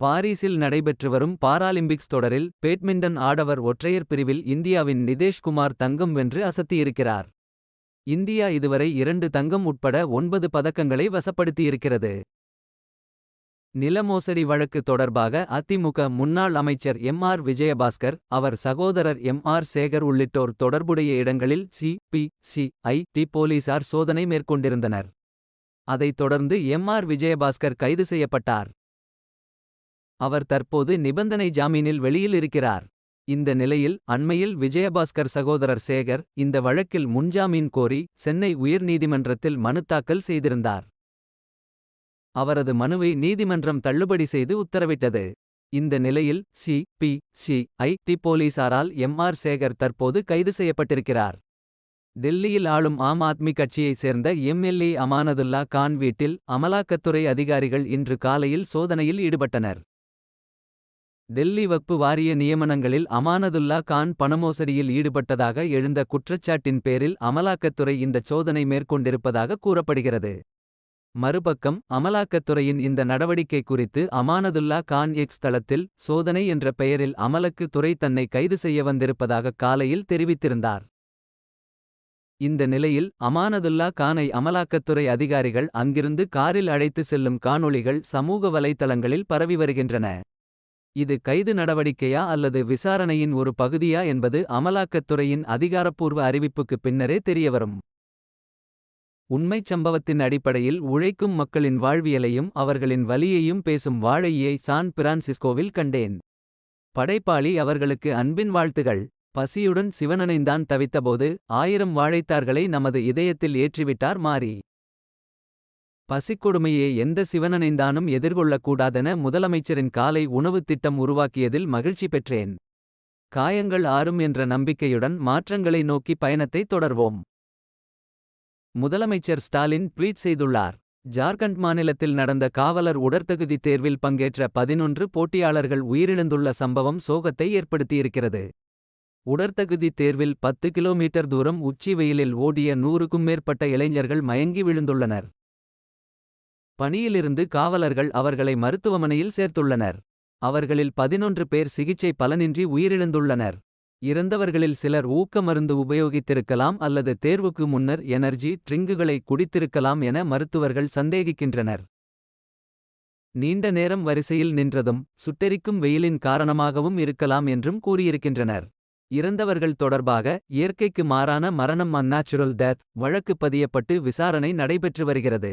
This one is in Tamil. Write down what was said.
பாரீஸில் நடைபெற்று வரும் பாராலிம்பிக்ஸ் தொடரில் பேட்மிண்டன் ஆடவர் ஒற்றையர் பிரிவில் இந்தியாவின் நிதேஷ்குமார் தங்கம் வென்று அசத்தியிருக்கிறார். இந்தியா இதுவரை இரண்டு தங்கம் உட்பட ஒன்பது பதக்கங்களை வசப்படுத்தியிருக்கிறது. நில மோசடி வழக்கு தொடர்பாக அதிமுக முன்னாள் அமைச்சர் எம். ஆர். விஜயபாஸ்கர் அவர் சகோதரர் எம். ஆர். சேகர் உள்ளிட்டோர் தொடர்புடைய இடங்களில் C. B. C. I. D. போலீசார் சோதனை மேற்கொண்டிருந்தனர். அதைத் தொடர்ந்து எம். ஆர். விஜயபாஸ்கர் கைது செய்யப்பட்டார். அவர் தற்போது நிபந்தனை ஜாமீனில் வெளியில் இருக்கிறார். இந்த நிலையில் அண்மையில் விஜயபாஸ்கர் சகோதரர் சேகர் இந்த வழக்கில் முன்ஜாமீன் கோரி சென்னை உயர்நீதிமன்றத்தில் மனு தாக்கல் செய்திருந்தார். அவரது மனுவை நீதிமன்றம் தள்ளுபடி செய்து உத்தரவிட்டது. இந்த நிலையில் C. B. C. I. D. போலீசாரால் எம். ஆர். சேகர் தற்போது கைது செய்யப்பட்டிருக்கிறார். டெல்லியில் ஆளும் ஆம் ஆத்மி கட்சியைச் சேர்ந்த எம்எல்ஏ அமானதுல்லா கான் வீட்டில் அமலாக்கத்துறை அதிகாரிகள் இன்று காலையில் சோதனையில் ஈடுபட்டனர். டெல்லி வக்பு வாரிய நியமனங்களில் அமானதுல்லா கான் பணமோசடியில் ஈடுபட்டதாக எழுந்த குற்றச்சாட்டின் பேரில் அமலாக்கத்துறை இந்தச் சோதனை மேற்கொண்டிருப்பதாக கூறப்படுகிறது. மறுபக்கம் அமலாக்கத்துறையின் இந்த நடவடிக்கை குறித்து அமானதுல்லா கான் எக்ஸ் தளத்தில் சோதனை என்ற பெயரில் அமலக்கு துறை தன்னை கைது செய்ய வந்திருப்பதாக காலையில் தெரிவித்திருந்தார். இந்த நிலையில் அமானதுல்லா கானை அமலாக்கத்துறை அதிகாரிகள் அங்கிருந்து காரில் அழைத்து செல்லும் காணொளிகள் சமூக வலைத்தளங்களில் பரவி வருகின்றன. இது கைது நடவடிக்கையா அல்லது விசாரணையின் ஒரு பகுதியா என்பது அமலாக்கத்துறையின் அதிகாரப்பூர்வ அறிவிப்புக்கு பின்னரே தெரியவரும். உண்மைச் சம்பவத்தின் அடிப்படையில் உழைக்கும் மக்களின் வாழ்வியலையும் அவர்களின் வலியையும் பேசும் வாழையை சான் பிரான்சிஸ்கோவில் கண்டேன். படைப்பாளி அவர்களுக்கு அன்பின் வாழ்த்துகள். பசியுடன் சிவனனைந்தான் தவித்தபோது ஆயிரம் வாழைத்தார்களை நமது இதயத்தில் ஏற்றிவிட்டார் மாறி. பசிக்கொடுமையே எந்த சிவனனைந்தானும் எதிர்கொள்ளக்கூடாதென முதலமைச்சரின் காலை உணவுத் திட்டம் உருவாக்கியதில் மகிழ்ச்சி பெற்றேன். காயங்கள் ஆறும் என்ற நம்பிக்கையுடன் மாற்றங்களை நோக்கி பயணத்தை தொடர்வோம். முதலமைச்சர் ஸ்டாலின் ட்வீட் செய்துள்ளார். ஜார்க்கண்ட் மாநிலத்தில் நடந்த காவலர் உடற்தகுதி தேர்வில் பங்கேற்ற பதினொன்று போட்டியாளர்கள் உயிரிழந்துள்ள சம்பவம் சோகத்தை ஏற்படுத்தியிருக்கிறது. உடற்தகுதி தேர்வில் பத்து கிலோமீட்டர் தூரம் உச்சி வெயிலில் ஓடிய நூறுக்கும் மேற்பட்ட இளைஞர்கள் மயங்கி விழுந்துள்ளனர். பணியிலிருந்து காவலர்கள் அவர்களை மருத்துவமனையில் சேர்த்துள்ளனர். அவர்களில் பதினொன்று பேர் சிகிச்சை பலனின்றி உயிரிழந்துள்ளனர். இறந்தவர்களில் சிலர் ஊக்க மருந்து உபயோகித்திருக்கலாம் அல்லது தேர்வுக்கு முன்னர் எனர்ஜி ட்ரிங்குகளை குடித்திருக்கலாம் என மருத்துவர்கள் சந்தேகிக்கின்றனர். நீண்ட நேரம் வரிசையில் நின்றதும் சுட்டெரிக்கும் வெயிலின் காரணமாகவும் இருக்கலாம் என்றும் கூறியிருக்கின்றனர். இறந்தவர்கள் தொடர்பாக இயற்கைக்கு மாறான மரணம் அந்நாச்சுரல் டெத் வழக்கு பதியப்பட்டு விசாரணை நடைபெற்று வருகிறது.